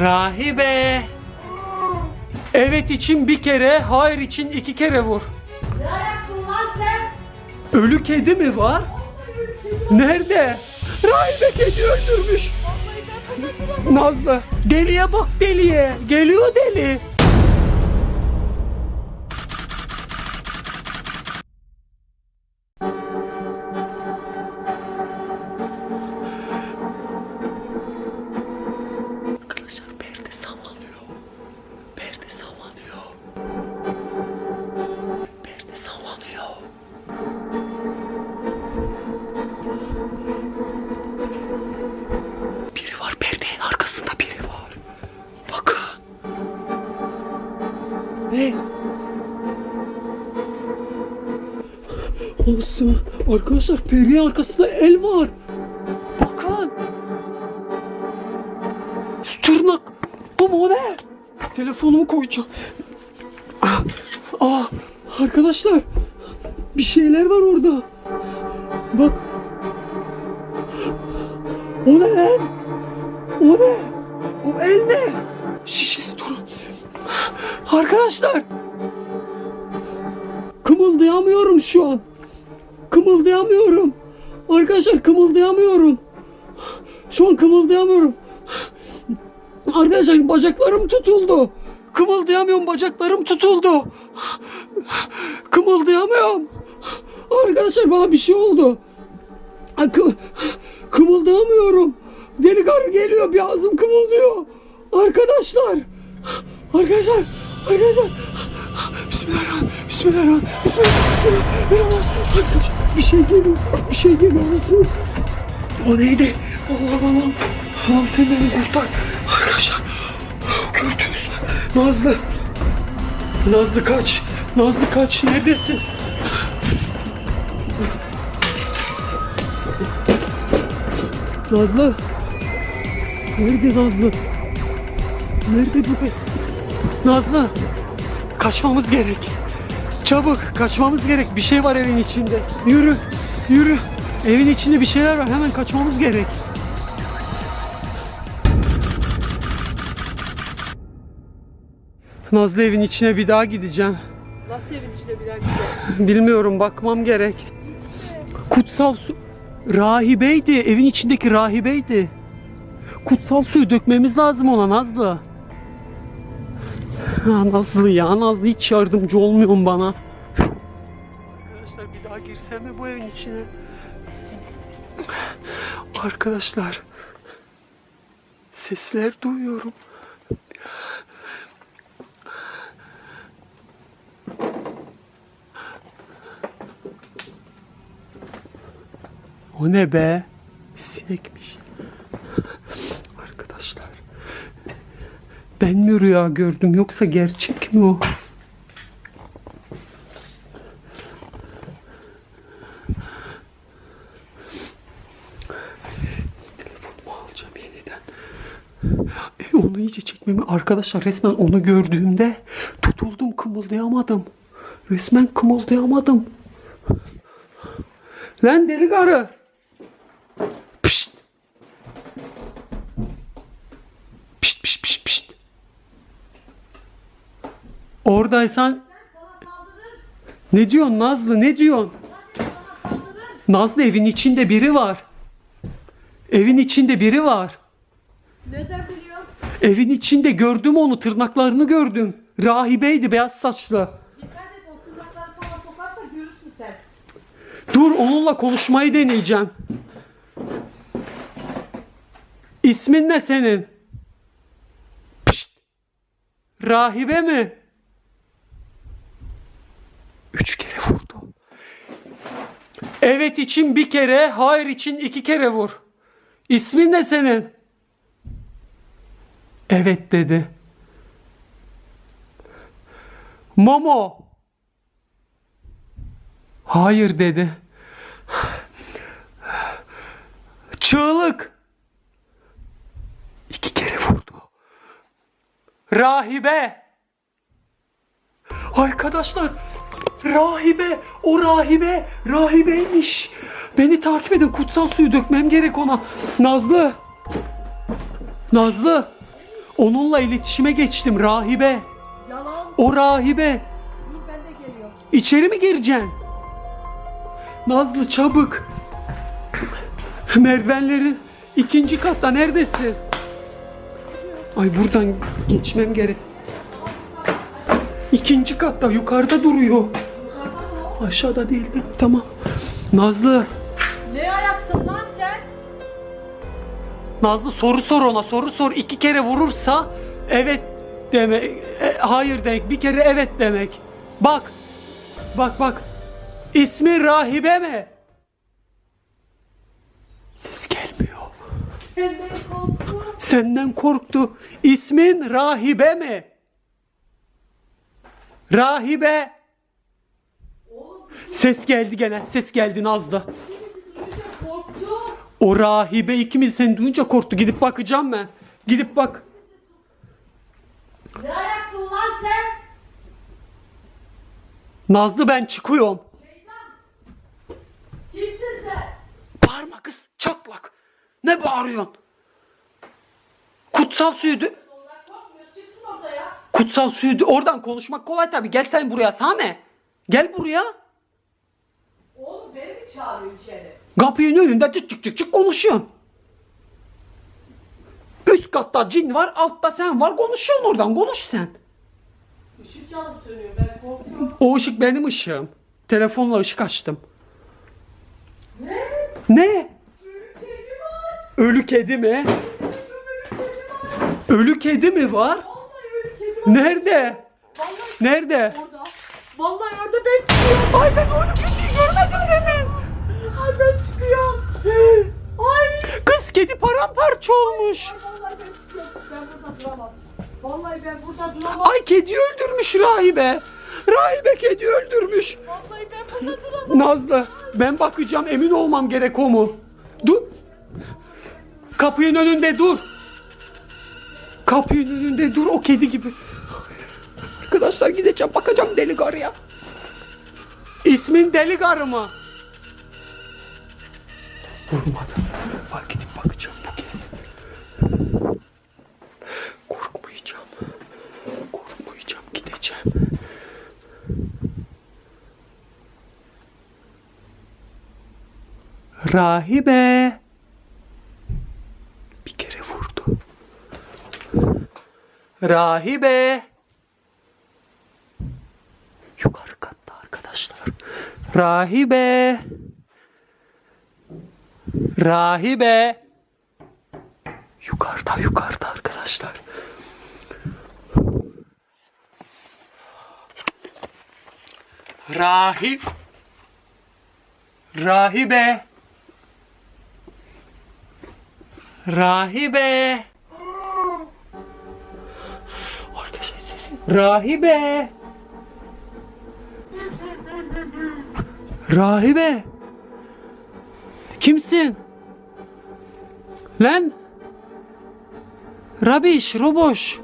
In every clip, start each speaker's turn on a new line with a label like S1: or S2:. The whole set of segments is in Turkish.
S1: Rahibe. Evet için bir kere, hayır için iki kere vur.
S2: Ne ayaksın lan sen?
S1: Ölü kedi mi var? Nerede? Rahibe kedi öldürmüş. Nazlı. Deliye bak deliye. Geliyor deli. Arkadaşlar perdenin arkasında el var. Bakın. Tırnak. Ama o ne? Telefonumu koyacağım. Ah, ah, arkadaşlar. Bir şeyler var orada. Bak. O ne lan? O ne? O el ne? Şişeye durun. Arkadaşlar. Kımıldayamıyorum şu an. Kımıldayamıyorum. Arkadaşlar kımıldayamıyorum. Şu an kımıldayamıyorum. Arkadaşlar bacaklarım tutuldu. Kımıldayamıyorum bacaklarım tutuldu. Kımıldayamıyorum. Arkadaşlar bana bir şey oldu. Kı- kımıldayamıyorum. Deli karı geliyor bir ağzım kımıldıyor. Arkadaşlar. Arkadaşlar. Arkadaşlar. Bismillahirrahmanirrahim. Bismillahirrahmanirrahim. Bismillahirrahmanirrahim. Bir şey geliyor. Bir şey geliyor. Nasıl? O neydi? Allah'ım Allah'ım. Allah'ım sen beni kurtar. Arkadaşlar. Gördünüz mü? Nazlı. Nazlı kaç. Nazlı kaç. Neredesin? Nazlı. Nerede Nazlı? Nerede bu kız? Nazlı. Kaçmamız gerek. Çabuk kaçmamız gerek. Bir şey var evin içinde. Yürü. Yürü. Evin içinde bir şeyler var. Hemen kaçmamız gerek. Nazlı evin içine bir daha gideceğim.
S2: Nasıl evin içinde bir daha gidiyor?
S1: Bilmiyorum bakmam gerek. Kutsal su rahibeydi. Evin içindeki rahibeydi. Kutsal suyu dökmemiz lazım ona Nazlı. Nazlı ya Nazlı hiç yardımcı olmuyorsun bana. Arkadaşlar bir daha girsem mi bu evin içine? Arkadaşlar sesler duyuyorum. O ne be? Sinekmiş. Arkadaşlar. Ben mi rüya gördüm yoksa gerçek mi o? Telefonumu alacağım yeniden. Onu iyice çekmemi arkadaşlar resmen onu gördüğümde tutuldum kımıldayamadım. Resmen kımıldayamadım. Lan deli karı. Oradaysan ne diyorsun Nazlı ne diyorsun? Nazlı evin içinde biri var. Evin içinde biri var.
S2: Nereden biliyorsun?
S1: Evin içinde gördüm onu tırnaklarını gördüm. Rahibeydi beyaz saçlı. Dur onunla konuşmayı deneyeceğim. İsmin ne senin? Pişt. Rahibe mi? Üç kere vurdu. Evet için bir kere, hayır için iki kere vur. İsmin ne senin? Evet dedi. Momo. Hayır dedi. Çığlık. İki kere vurdu. Rahibe. Arkadaşlar rahibe o rahibe rahibeymiş. Beni takip edin kutsal suyu dökmem gerek ona. Nazlı. Nazlı. Onunla iletişime geçtim rahibe.
S2: Yalan.
S1: O rahibe.
S2: Dur ben de geliyorum.
S1: İçeri mi gireceksin? Nazlı çabuk. Merdivenlerin ikinci katta neredesin? Ay buradan geçmem gerek. İkinci katta yukarıda duruyor. Aşağıda değil? Tamam. Nazlı.
S2: Ne ayaksın lan sen?
S1: Nazlı soru sor ona soru sor. İki kere vurursa evet demek. e, hayır demek. Bir kere evet demek. Bak. Bak bak. İsmi rahibe mi? Ses gelmiyor.
S2: Benden korktu.
S1: Senden korktu. İsmin rahibe mi? Rahibe. Ses geldi gene. Ses geldi Nazlı. O rahibe ikimiz seni duyunca korktu. Gidip bakacağım ben. Gidip bak.
S2: Ne ayaksın lan sen?
S1: Nazlı ben çıkıyorum.
S2: Kimsin sen?
S1: Bağırma kız çatlak. Ne bağırıyorsun? Kutsal suyu dö-
S2: Ondan korkmuyoruz. Çıksın ortaya.
S1: Kutsal suyu dö- oradan konuşmak kolay tabii. Gel sen buraya Sane. Gel buraya.
S2: Çağırıyor içeri?
S1: Kapının önünde çık çık çık çık konuşuyorsun. Üst katta cin var, altta sen var. Konuşuyorsun oradan. Konuş sen.
S2: Işık yanıp sönüyor. Ben korkuyorum.
S1: O ışık benim ışığım. Telefonla ışık açtım.
S2: Ne?
S1: Ne?
S2: Kedi var.
S1: Ölü kedi mi? Ölü kedi mi var?
S2: Vallahi öyle kedi var.
S1: Nerede?
S2: Vallahi
S1: Nerede?
S2: orada. Vallahi orada ben.
S1: Ay ben ölü kediyi görmedim demin.
S2: Ben çıkıyorum. Ay.
S1: Kız kedi paramparça olmuş.
S2: Vallahi ben çıkıyorum. Ben burada duramam. Vallahi ben burada duramam.
S1: Ay kedi öldürmüş rahibe. Rahibe kedi öldürmüş.
S2: Vallahi ben burada duramam.
S1: Nazlı ben bakacağım emin olmam gerek o mu? Dur. Kapının önünde dur. Kapının önünde dur o kedi gibi. Arkadaşlar gideceğim bakacağım deli karıya. İsmin deli karı mı? Vurmadı. Bak gidip bakacağım bu kez. Korkmayacağım. Korkmayacağım gideceğim. Rahibe. Bir kere vurdu. Rahibe. Yukarı katta arkadaşlar. Rahibe. Rahibe. Yukarıda yukarıda arkadaşlar. Rahip. Rahibe. Rahibe. Rahibe. Rahibe. Kimsin? Lan. Rabiş, Roboş.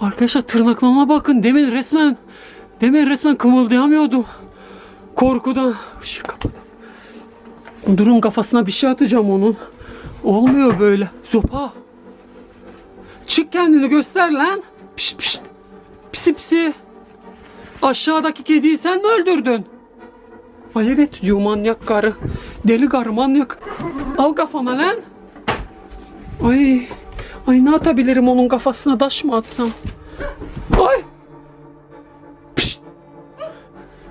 S1: Arkadaşlar tırnaklarıma bakın. Demin resmen demin resmen kımıldayamıyordum. Korkudan. Işığı kapadım. Durun kafasına bir şey atacağım onun. Olmuyor böyle. Zopa. Çık kendini göster lan. Pişt pişt. Pisi pisi. Aşağıdaki kediyi sen mi öldürdün? Ay evet diyor manyak karı. Deli karı manyak. Al kafana lan. Ay. Ay ne atabilirim onun kafasına taş mı atsam? Ay. Pişt.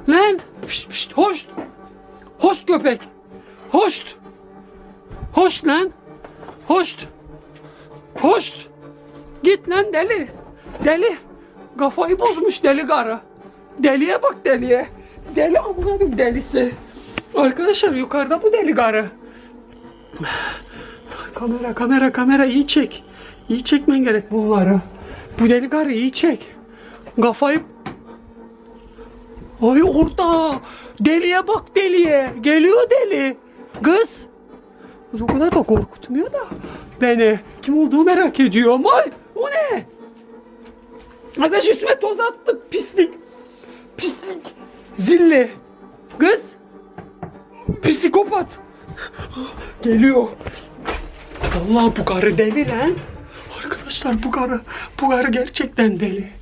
S1: Lan. Pişt pişt. Hoş. Hoş köpek. Hoş. Hoş lan. Hoş. Hoş. Git lan deli. Deli. Kafayı bozmuş deli karı. Deliye bak deliye. Deli amına delisi. Arkadaşlar yukarıda bu deli karı. Kamera kamera kamera iyi çek. İyi çekmen gerek bunları. Bu deli karı iyi çek. Kafayı Ay orada. Deliye bak deliye. Geliyor deli. Kız. O kadar da korkutmuyor da beni. Kim olduğu merak ediyorum. Ay o ne? Arkadaş üstüme toz attı. Pislik. Pislik. Zilli. Kız. Psikopat. Geliyor. Vallahi bu karı deli lan. Arkadaşlar bu karı, bu karı gerçekten deli.